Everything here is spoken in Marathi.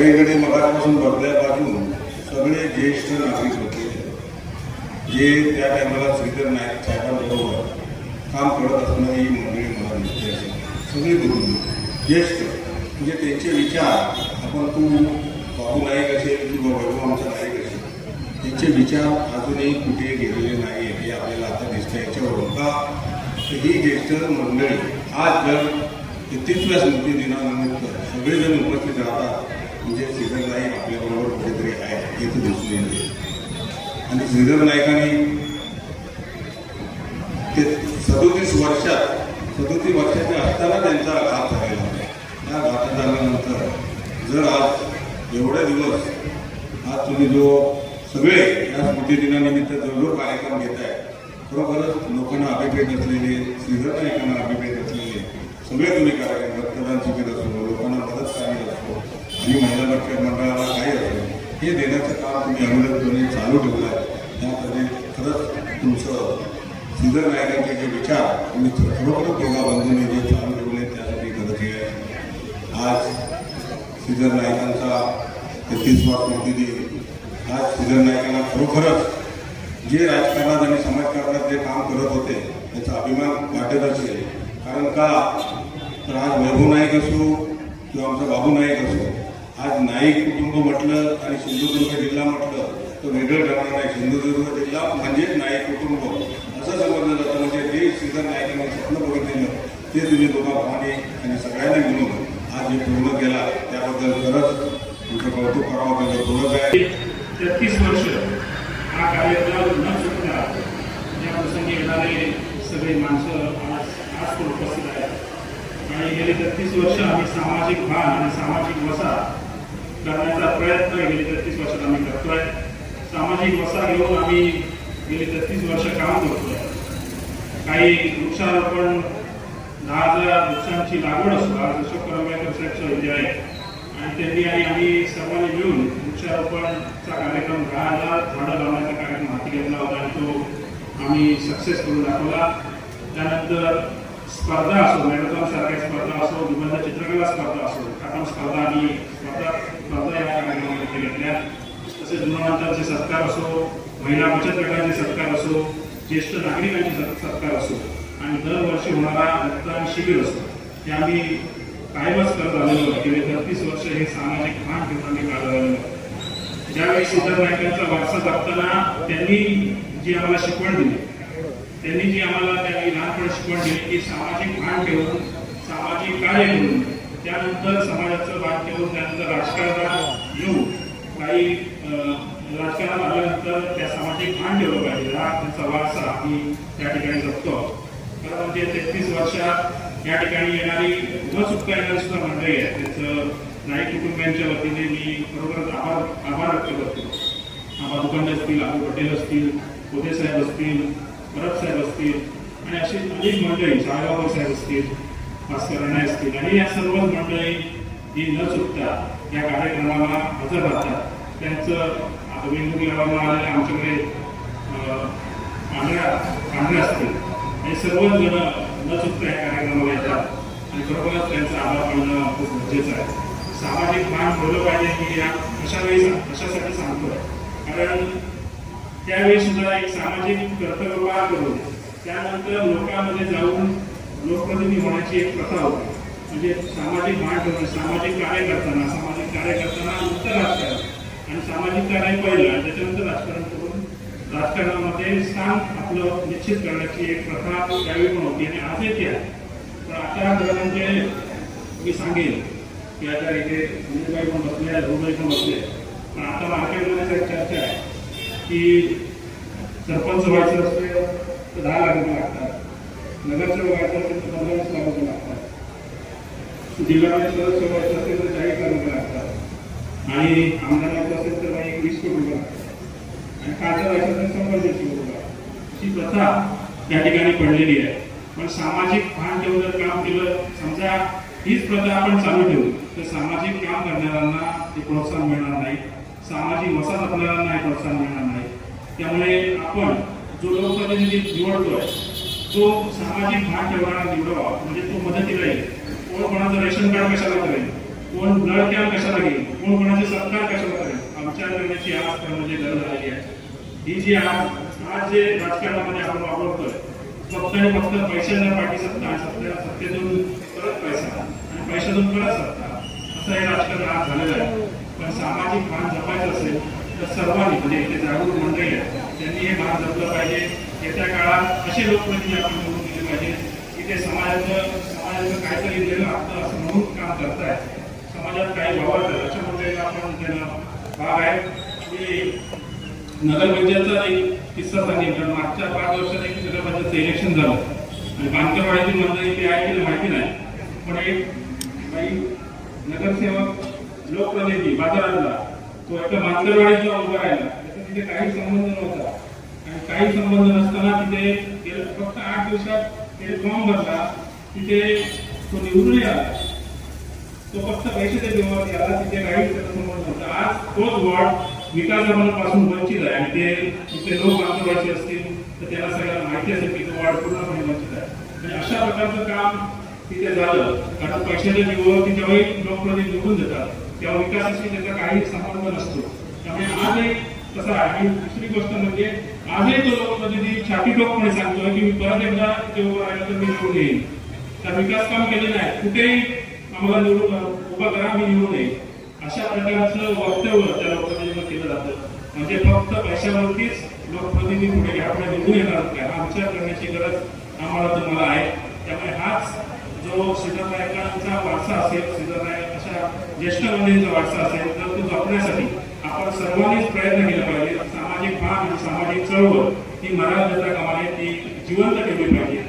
सगळे मगापासून बघल्यापासून सगळे ज्येष्ठ नागरिक होते. जे त्या टायमाला श्रीधर नाईक साहेबांबरोबर काम करत असणारी मंडळी मला दिसते असेल सगळी कुटुंब ज्येष्ठ. म्हणजे त्यांचे विचार आपण तू बाबू नाईक असेल किंवा वैभव आमचा नाईक असेल त्यांचे विचार अजूनही कुठे गेलेले नाही हे आपल्याला आता दिसतं याच्यावरून का ही ज्येष्ठ मंडळी आज जर तेहतीसव्या स्मृती दिनानिमित्त सगळेजण उपस्थित राहतात म्हणजे श्रीधर नाईक आपल्याबरोबर कुठेतरी आहे हे दिसून येते. आणि श्रीधर नाईकांनी ते सदोतीस वर्षात सदोतीस वर्षाचे असताना त्यांचा घात झालेला त्या घात झाल्यानंतर जर आज एवढे दिवस आज तुम्ही जो सगळे या स्मृतिदिनानिमित्त जो जो कार्यक्रम घेत आहे खरोखरच लोकांना अभिप्रेत असलेले श्रीधर नाईकांना अभिप्रेत असलेले सगळे तुम्ही कार्यक्रम रक्तदान शिबिर असो लोकांना मदत करणे असो आणि महिला बचत मंडळाला काही असेल हे देण्याचं काम तुम्ही अविरतपणे चालू ठेवलं आहे त्यामध्ये खरंच तुमचं श्रीधर नायकांचे जे विचार तुम्ही खरोखर दोघा बंधूंनी जे चालू ठेवले त्यासाठी खरंच आहे. आज श्रीधर नायकांचा तेहतीसवा स्मृती दिन आज श्रीधर नायकांना खरोखरच जे राजकारणात आणि समाजकारणात जे काम करत होते त्याचा अभिमान वाटत असेल. कारण का? तर आज वैभव नाईक असो किंवा आमचा बाबू नाईक असो आज नाईक कुटुंब म्हटलं आणि सिंधुदुर्ग जिल्हा म्हटलं तर वेगळं ठरणार नाही. सिंधुदुर्ग जिल्हा म्हणजेच नाईक कुटुंब. असं समजलं जातं. म्हणजे जे श्रीधर नाईकांनी स्वप्न बघितलेलं ते तुम्ही दोघा पाहणे आणि सगळ्यांना मिळून आज जे पूर्ण केला. त्याबद्दल खरंच तुमचं कौतुक करावं त्याचं गौरव आहे तेहतीस वर्ष हा कार्यक्रम न चुकता या प्रसंगी येणारे सगळे माणसं आज आज उपस्थित आहेत. आणि गेली तेहतीस वर्ष आम्ही सामाजिक भान आणि सामाजिक वसा करण्याचा प्रयत्न गेली तेहतीस वर्षात आम्ही करतोय. सामाजिक वसा घेऊन आम्ही गेली तेहतीस वर्ष काम करतोय. काही वृक्षारोपण दहा हजार वृक्षांची लागवड असतो आज अशोक करंबेकर साहेबचं विजय आहे आणि त्यांनी आणि आम्ही सर्वांनी मिळून वृक्षारोपणचा कार्यक्रम दहा हजार झाडं लावण्याचा कार्यक्रम हाती घेतला होता आणि तो आम्ही सक्सेस करून दाखवला. त्यानंतर स्पर्धा असो मॅरेथॉन सारख्या स्पर्धा असो निबंध चित्रकला स्पर्धा असो कारण स्पर्धा आम्ही स्पर्धा स्पर्धा या कार्यक्रमामध्ये घेतल्या तसेच गुणवंतांचे सत्कार असो महिला बचत गटांचे सत्कार असो ज्येष्ठ नागरिकांचे सत्कार असो आणि दरवर्षी होणारा रक्तदान शिबिर असो हे आम्ही कायमच करत आलेलो आहे. गेले बत्तीस वर्ष हे सामाजिक भान घेऊन आम्ही काढत आलेलो ज्यावेळी सिद्धार्थ नायकांचा वारसा जपताना त्यांनी जी आम्हाला शिकवण दिली त्यांनी जी आम्हाला त्यांनी लहानपणी शिकवण दिली की सामाजिक भान ठेवून सामाजिक कार्य करून त्यानंतर समाजाचं भान ठेवून त्यानंतर राजकारणात येऊ काही अं, राजकारणात आल्यानंतर त्या सामाजिक भान ठेवलं पाहिजे. हा त्यांचा वारसा आम्ही त्या ठिकाणी जपतो खरं म्हणजे तेहतीस वर्षात या ठिकाणी येणारी न येणारी सुद्धा मंडळी आहे त्याचं नाईक कुटुंबियांच्या वतीने मी खरोखरच आभार आभार व्यक्त करतो. आबा दुकानदार असतील आबू पटेल असतील कोते साहेब असतील भरत साहेब असतील आणि अशी अनेक मंडळी साळगावकर साहेब असतील भास्कर असतील आणि या सर्व मंडळी ही न चुकता या कार्यक्रमाला हजर राहतात त्यांचं आता वेगवेगळ्या आलेल्या आमच्याकडे आंधळ्या पांढऱ्या असतील. हे सर्व जण न चुकता या कार्यक्रमाला येतात. आणि खरोखरच त्यांचा आभार मानणं खूप गरजेचं आहे. सामाजिक भान ठेवलं पाहिजे की या अशा वेळी कशासाठी सांगतो. कारण त्यावेळी सुद्धा एक सामाजिक कर्तव्य पार करून त्यानंतर लोकांमध्ये जाऊन लोकप्रतिनिधी होण्याची एक प्रथा होती. म्हणजे सामाजिक भान सामाजिक कार्य करताना सामाजिक कार्य करताना नंतर राजकारण. आणि सामाजिक कार्य पहिलं आणि त्याच्यानंतर राजकारण करून राजकारणामध्ये स्थान आपलं निश्चित करण्याची एक प्रथा त्यावेळी पण होती आणि आजही ती आहे. पण आता खरं म्हणजे मी सांगेन की आता इथे मुंबई पण बसले मुंबई पण बसले. पण आता मार्केटमध्ये एक चर्चा आहे की सरपंच व्हायचं असते तर दहा लाख रुपये लागतात. नगरसेवक व्हायचं असेल तर पंधरावीस लाख रुपये लागतात. जिल्ह्यामध्ये परिषद व्हायचं असेल तर चाळीस लाख रुपये लागतात आणि आमदार असेल तर काही वीस कोटी रुपये लागतात आणि खासदार व्हायचं असेल शंभर दीडशे कोटी लागतात अशी प्रथा त्या ठिकाणी पडलेली आहे. पण सामाजिक भान ठेवून जर काम केलं समजा हीच प्रथा आपण चालू ठेवू. तर सामाजिक काम करणाऱ्यांना ते प्रोत्साहन मिळणार नाही. सामाजिक वसा जपणाऱ्यांना प्रोत्साहन मिळणार नाही त्यामुळे आपण जो लोकप्रतिनिधी निवडतोय तो सामाजिक भान ठेवणारा निवडावा म्हणजे तो मदतीला येईल. कोण कोणाचं रेशन कार्ड कशाला करेल? कोण ब्लड कॅम्प कशाला घेईल? कोण कोणाचे सत्कार कशाला करेल? आमच्या करण्याची आज खरं म्हणजे गरज आली आहे. ही जी आज आज जे राजकारणामध्ये आपण वापरतोय फक्त आणि फक्त पैशांना पाठी सत्ता सत्ता सत्तेतून परत पैसा आणि पैशातून परत सत्ता. असं हे राजकारण आज झालेलं आहे. पण सामाजिक भान जपायचं असेल तर सर्वांनी म्हणजे इथे जागरूक मंडळी आहे त्यांनी हे भान जपलं पाहिजे. येत्या काळात असे लोकप्रतिनिधी आपण निवडून दिले पाहिजे. की ते समाजाचं समाजाचं काहीतरी वेगळं आपलं असं म्हणून काम करताय. समाजात काही वावरतात अशा मंडळीला आपण त्यांना भाग आहे. की नगरपंचायतचा एक किस्सा सांगेल मागच्या पाच वर्षात एक नगरपंचायतचं इलेक्शन झालं. आणि बांधकरवाड्याची मंडळी ती आहे की माहिती नाही. पण एक काही नगरसेवक लोकप्रतिनिधी बाजारातला तो एका मांजरवाडीचा उभा राहिला. त्याचा तिथे काही संबंध नव्हता. आणि काही संबंध नसताना तिथे गेल्या फक्त आठ दिवसात त्याने फॉर्म भरला. तिथे तो निवडून आला तो फक्त पैशाच्या जीवावरती आला तिथे काही त्याचा नव्हता आज तोच वॉर्ड विकासापासून वंचित आहे. आणि ते तिथे लोक बांधवायचे असतील तर त्याला सगळ्यांना माहिती असेल की तो वॉर्ड पूर्णपणे वंचित आहे. म्हणजे अशा प्रकारचं काम तिथे झालं. कारण पैशाच्या जीवावरती जेव्हाही लोकप्रतिनिधी निवडून देतात तेव्हा विकासाशी त्याचा काही संबंध नसतो. त्यामुळे आज एक तसं आहे. दुसरी गोष्ट म्हणजे आजही तो लोकप्रतिनिधी छाती टोकपणे सांगतोय की मी परत एकदा जेव्हा उभं राहिलं तर मी निवडून येईल तर विकास काम केले नाही कुठेही आम्हाला निवडून उभा करा मी निवडून अशा प्रकारचं वक्तव्य त्या लोकप्रतिनिधीवर केलं जातं. म्हणजे फक्त पैशावरतीच लोकप्रतिनिधी पुढे घ्या निवडून येणार काय हा विचार करण्याची गरज आम्हाला तुम्हाला आहे. त्यामुळे हाच जो सिद्धनायकांचा वारसा असेल सिद्धनायक अशा ज्येष्ठ मंडळींचा वारसा असेल तर तो जपण्यासाठी आपण सर्वांनीच प्रयत्न केला पाहिजे. सामाजिक भान आणि सामाजिक चळवळ ही महाराज कामाने ती जिवंत ठेवली पाहिजे.